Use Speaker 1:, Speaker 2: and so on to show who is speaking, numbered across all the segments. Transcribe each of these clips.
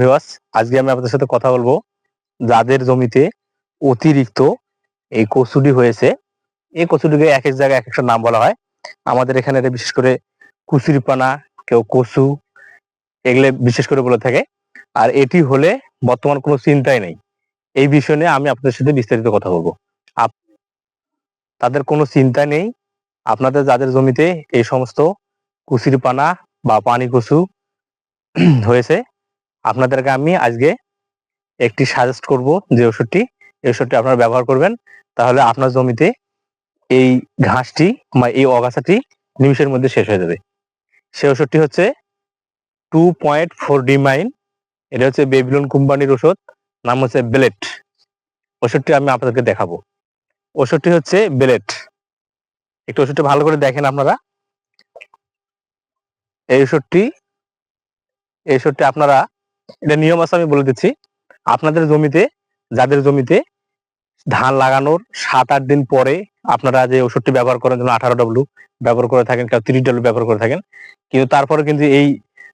Speaker 1: ভিওয়াস আজকে আমি আপনাদের সাথে কথা বলব যাদের জমিতে অতিরিক্ত এই কচুরি হয়েছে। এই কচুরিকে এক এক জায়গায় এক একটা নাম বলা হয়। আমাদের এখানে বিশেষ করে কুচুরি পানা কেউ কচু, এগুলো বিশেষ করে বলে থাকে। আর এটি হলে বর্তমান কোনো চিন্তাই নেই। এই বিষয় নিয়ে আমি আপনাদের সাথে বিস্তারিত কথা বলব। তাদের কোনো চিন্তা নেই। আপনাদের যাদের জমিতে এই সমস্ত কুচুরি পানা বা পানি কচু হয়েছে আপনাদেরকে আমি আজকে একটি সাজেস্ট করব যে ওষুধটি, এই ওষুধটি আপনারা ব্যবহার করবেন। তাহলে আপনার জমিতে এই ঘাসটি বা এই অগাছাটি নিমিষের মধ্যে শেষ হয়ে যাবে। সেই ওষুধটি হচ্ছে two point four D amine এটা হচ্ছে বেবিলন কোম্পানির ওষুধ, নাম হচ্ছে বেলেট ওষুধটি আমি আপনাদেরকে দেখাবো। ওষুধটি হচ্ছে বেলেট একটু ওষুধটি ভালো করে দেখেন আপনারা। এই ওষুধটি এই ওষুধটি আপনারা এটা নিয়ম আছে, আমি বলে দিচ্ছি। আপনাদের জমিতে, যাদের জমিতে ধান লাগানোর সাত আট দিন পরে আপনারা যে ওষুধটি ব্যবহার করেন, যেমন আঠারো ডব্লু ব্যবহার করে থাকেন, কেউ তিরিশ ডব্লু ব্যবহার করে থাকেন, কিন্তু তারপরে কিন্তু এই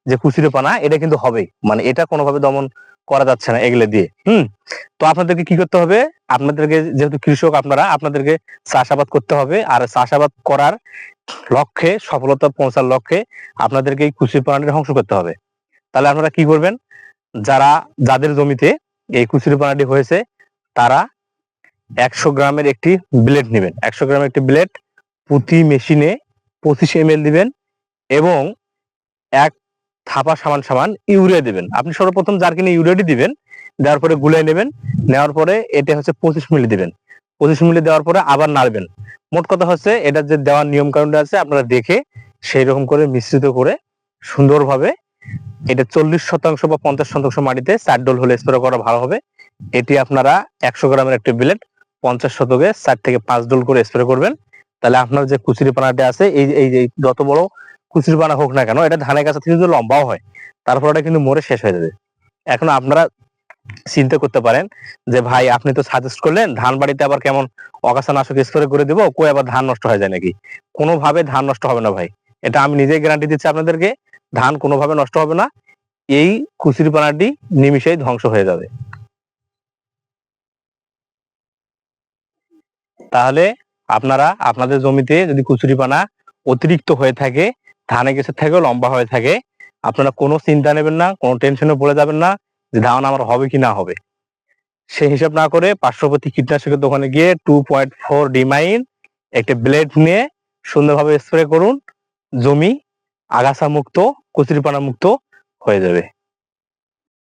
Speaker 1: যে কুচিরে পানা এটা কিন্তু হবে মানে এটা কোনোভাবে দমন করা যাচ্ছে না এগুলো দিয়ে। হুম? তো আপনাদেরকে কি করতে হবে? আপনাদেরকে যেহেতু কৃষক আপনারা, আপনাদেরকে চাষাবাদ করতে হবে, আর চাষাবাদ করার লক্ষ্যে, সফলতা পৌঁছার লক্ষ্যে আপনাদেরকে এই কুচির পানাটি ধ্বংস করতে হবে। তাহলে আপনারা কি করবেন? যারা, যাদের জমিতে এই কুচুরি পানাটি হয়েছে, তারা একশো গ্রামের একটি ব্লেড নেবেন। একশো গ্রামের একটি ব্লেড প্রতি মেশিনে পঁচিশ এম দিবেন এবং এক থাপা সামান সামান ইউরিয়া দিবেন। আপনি সর্বপ্রথম যার কিনে ইউরিয়াটি দিবেন, দেওয়ার পরে গুলাই নেবেন, নেওয়ার পরে এটা হচ্ছে পঁচিশ মিলি দিবেন। পঁচিশ মিলি দেওয়ার পরে আবার নাড়বেন। মোট কথা হচ্ছে এটা যে দেওয়ার নিয়ম কানুনটা আছে, আপনারা দেখে সেই রকম করে মিশ্রিত করে সুন্দরভাবে এটা চল্লিশ শতাংশ বা পঞ্চাশ শতাংশ মাটিতে চার ডোল হলে স্প্রে করা ভালো হবে। এটি আপনারা একশো গ্রামের একটি বিলেট পঞ্চাশ শতকে চার থেকে পাঁচ ডোল করে স্প্রে করবেন। তাহলে আপনার যে কুচুরি পানাটা আছে, এই এই যে, যত বড় কুচুরি পানা হোক না কেন, এটা ধানের কাছে থেকে লম্বাও হয়। তারপর ওটা কিন্তু মরে শেষ হয়ে যাবে। এখন আপনারা চিন্তা করতে পারেন যে, ভাই, আপনি তো সাজেস্ট করলেন, ধান বাড়িতে আবার কেমন অগাছা নাশক স্প্রে করে দেবো, কই আবার ধান নষ্ট হয়ে যায় নাকি? কোনোভাবে ধান নষ্ট হবে না ভাই। এটা আমি নিজেই গ্যারান্টি দিচ্ছি আপনাদেরকে। ধান কোনোভাবে নষ্ট হবে না, এই কুচুরি পানাটি নিমিশেই ধ্বংস হয়ে যাবে। তাহলে আপনারা আপনাদের জমিতে যদি কুচুরি পানা অতিরিক্ত হয়ে থাকে, ধানে গেছে থেকেও লম্বা হয়ে থাকে, আপনারা কোনো চিন্তা নেবেন না, কোনো টেনশনে পড়ে যাবেন না যে ধান আমার হবে কি না হবে। সেই হিসাব না করে পার্শ্ববর্তী কীটনাশকের দোকানে গিয়ে টু পয়েন্ট ফোর ডিমাইন একটা ব্লেড নিয়ে সুন্দরভাবে স্প্রে করুন, জমি আগাছা মুক্ত কচুরিপানা মুক্ত হয়ে যাবে।